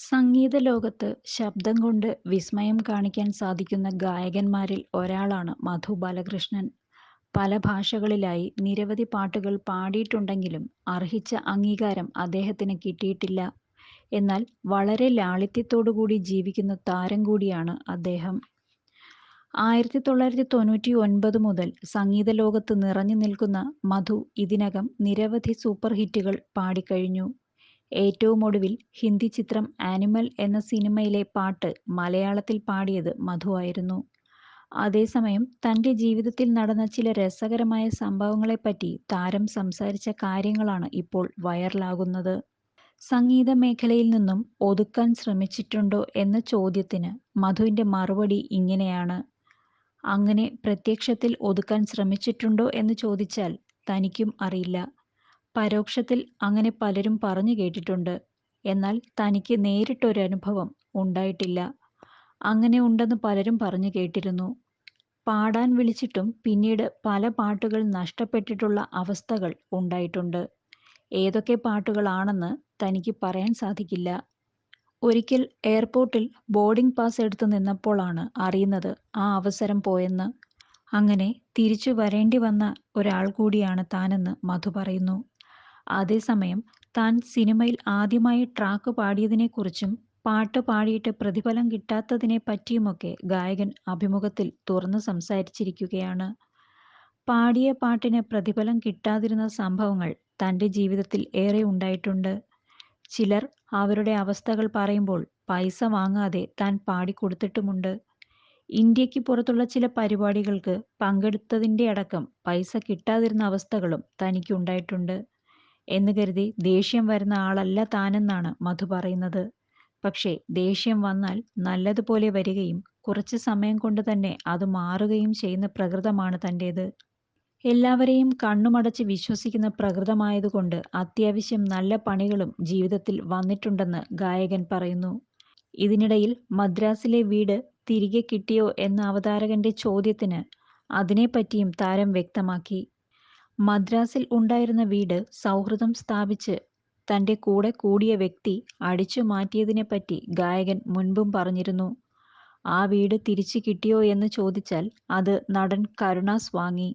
സംഗീത ലോകത്ത് ശബ്ദം കൊണ്ട് വിസ്മയം കാണിക്കാൻ സാധിക്കുന്ന ഗായകന്മാരിൽ ഒരാളാണ് മധു ബാലകൃഷ്ണൻ. പല ഭാഷകളിലായി നിരവധി പാട്ടുകൾ പാടിയിട്ടുണ്ടെങ്കിലും അർഹിച്ച അംഗീകാരം അദ്ദേഹത്തിന് കിട്ടിയിട്ടില്ല. എന്നാൽ വളരെ ലാളിത്യത്തോടുകൂടി ജീവിക്കുന്ന താരം കൂടിയാണ് അദ്ദേഹം. ആയിരത്തി തൊള്ളായിരത്തി തൊണ്ണൂറ്റി ഒൻപത് മുതൽ സംഗീത ലോകത്ത് നിറഞ്ഞു നിൽക്കുന്ന മധു ഇതിനകം നിരവധി സൂപ്പർ ഹിറ്റുകൾ പാടിക്കഴിഞ്ഞു. ഏറ്റവുമൊടുവിൽ ഹിന്ദി ചിത്രം ആനിമൽ എന്ന സിനിമയിലെ പാട്ട് മലയാളത്തിൽ പാടിയത് മധു ആയിരുന്നു. അതേസമയം തന്റെ ജീവിതത്തിൽ നടന്ന ചില രസകരമായ സംഭവങ്ങളെപ്പറ്റി താരം സംസാരിച്ച കാര്യങ്ങളാണ് ഇപ്പോൾ വൈറലാകുന്നത്. സംഗീത മേഖലയിൽ നിന്നും ഒതുക്കാൻ ശ്രമിച്ചിട്ടുണ്ടോ എന്ന ചോദ്യത്തിന് മധുവിന്റെ മറുപടി ഇങ്ങനെയാണ്. അങ്ങനെ പ്രത്യക്ഷത്തിൽ ഒതുക്കാൻ ശ്രമിച്ചിട്ടുണ്ടോ എന്ന് ചോദിച്ചാൽ തനിക്കും അറിയില്ല. പരോക്ഷത്തിൽ അങ്ങനെ പലരും പറഞ്ഞു കേട്ടിട്ടുണ്ട്. എന്നാൽ തനിക്ക് നേരിട്ടൊരനുഭവം ഉണ്ടായിട്ടില്ല. അങ്ങനെ ഉണ്ടെന്ന് പലരും പറഞ്ഞു കേട്ടിരുന്നു. പാടാൻ വിളിച്ചിട്ടും പിന്നീട് പല പാട്ടുകൾ നഷ്ടപ്പെട്ടിട്ടുള്ള അവസ്ഥകൾ ഉണ്ടായിട്ടുണ്ട്. ഏതൊക്കെ പാട്ടുകളാണെന്ന് തനിക്ക് പറയാൻ സാധിക്കില്ല. ഒരിക്കൽ എയർപോർട്ടിൽ ബോർഡിംഗ് പാസ് എടുത്തു നിന്നപ്പോഴാണ് അറിയുന്നത് ആ അവസരം പോയെന്ന്. അങ്ങനെ തിരിച്ചു വരേണ്ടി വന്ന ഒരാൾ കൂടിയാണ് താനെന്ന് മധു പറയുന്നു. അതേസമയം താൻ സിനിമയിൽ ആദ്യമായി ട്രാക്ക് പാടിയതിനെക്കുറിച്ചും പാട്ട് പാടിയിട്ട് പ്രതിഫലം കിട്ടാത്തതിനെ പറ്റിയുമൊക്കെ ഗായകൻ അഭിമുഖത്തിൽ തുറന്നു സംസാരിച്ചിരിക്കുകയാണ്. പാടിയ പാട്ടിന് പ്രതിഫലം കിട്ടാതിരുന്ന സംഭവങ്ങൾ തന്റെ ജീവിതത്തിൽ ഏറെ ഉണ്ടായിട്ടുണ്ട്. ചിലർ അവരുടെ അവസ്ഥകൾ പറയുമ്പോൾ പൈസ വാങ്ങാതെ താൻ പാടിക്കൊടുത്തിട്ടുമുണ്ട്. ഇന്ത്യയ്ക്ക് പുറത്തുള്ള ചില പരിപാടികൾക്ക് പങ്കെടുത്തതിന്റെ അടക്കം പൈസ കിട്ടാതിരുന്ന അവസ്ഥകളും തനിക്കുണ്ടായിട്ടുണ്ട് എന്ന് കരുതി ദേഷ്യം വരുന്ന ആളല്ല താനെന്നാണ് മധു പറയുന്നത്. പക്ഷേ ദേഷ്യം വന്നാൽ നല്ലതുപോലെ വരികയും കുറച്ച് സമയം കൊണ്ട് തന്നെ അത് മാറുകയും ചെയ്യുന്ന പ്രകൃതമാണ് തന്റേത് എല്ലാവരെയും കണ്ണുമടച്ച് വിശ്വസിക്കുന്ന പ്രകൃതമായതുകൊണ്ട് അത്യാവശ്യം നല്ല പണികളും ജീവിതത്തിൽ വന്നിട്ടുണ്ടെന്ന് ഗായകൻ പറയുന്നു. ഇതിനിടയിൽ മദ്രാസിലെ വീട് തിരികെ കിട്ടിയോ എന്ന അവതാരകന്റെ ചോദ്യത്തിന് അതിനെപ്പറ്റിയും താരം വ്യക്തമാക്കി. മദ്രാസിൽ ഉണ്ടായിരുന്ന വീട് സൗഹൃദം സ്ഥാപിച്ച് തന്റെ കൂടെ കൂടിയ വ്യക്തി അടിച്ചു മാറ്റിയതിനെപ്പറ്റി ഗായകൻ മുൻപും പറഞ്ഞിരുന്നു. ആ വീട് തിരിച്ചു കിട്ടിയോ എന്ന് ചോദിച്ചാൽ അത് നടൻ കരുണാസ് വാങ്ങി.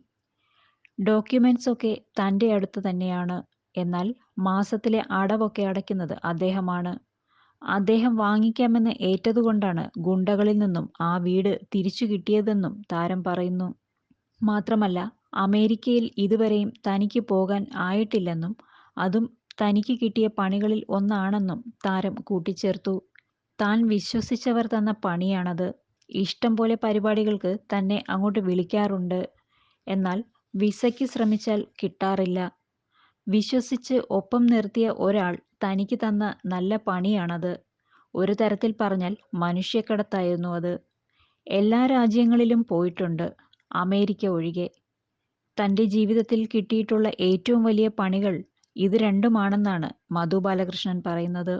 ഡോക്യുമെന്റ്സ് ഒക്കെ തന്റെ അടുത്ത് തന്നെയാണ്. എന്നാൽ മാസത്തിലെ അടവൊക്കെ അടയ്ക്കുന്നത് അദ്ദേഹമാണ്. അദ്ദേഹം വാങ്ങിക്കാമെന്ന് ഏറ്റതുകൊണ്ടാണ് ഗുണ്ടകളിൽ നിന്നും ആ വീട് തിരിച്ചു കിട്ടിയതെന്നും താരം പറയുന്നു. മാത്രമല്ല അമേരിക്കയിൽ ഇതുവരെയും തനിക്ക് പോകാൻ ആയിട്ടില്ലെന്നും അതും തനിക്ക് കിട്ടിയ പണികളിൽ ഒന്നാണെന്നും താരം കൂട്ടിച്ചേർത്തു. താൻ വിശ്വസിച്ചവർ തന്ന പണിയാണത്. ഇഷ്ടം പോലെ പരിപാടികൾക്ക് തന്നെ അങ്ങോട്ട് വിളിക്കാറുണ്ട്. എന്നാൽ വിസയ്ക്ക് ശ്രമിച്ചാൽ കിട്ടാറില്ല. വിശ്വസിച്ച് ഒപ്പം നിർത്തിയ ഒരാൾ തനിക്ക് തന്ന നല്ല പണിയാണത്. ഒരു തരത്തിൽ പറഞ്ഞാൽ മനുഷ്യക്കടത്തായിരുന്നു അത്. എല്ലാ രാജ്യങ്ങളിലും പോയിട്ടുണ്ട്. അമേരിക്ക ഒഴികെ. തന്റെ ജീവിതത്തിൽ കിട്ടിയിട്ടുള്ള ഏറ്റവും വലിയ പണികൾ ഇത് രണ്ടുമാണെന്നാണ് മധു ബാലകൃഷ്ണൻ പറയുന്നത്.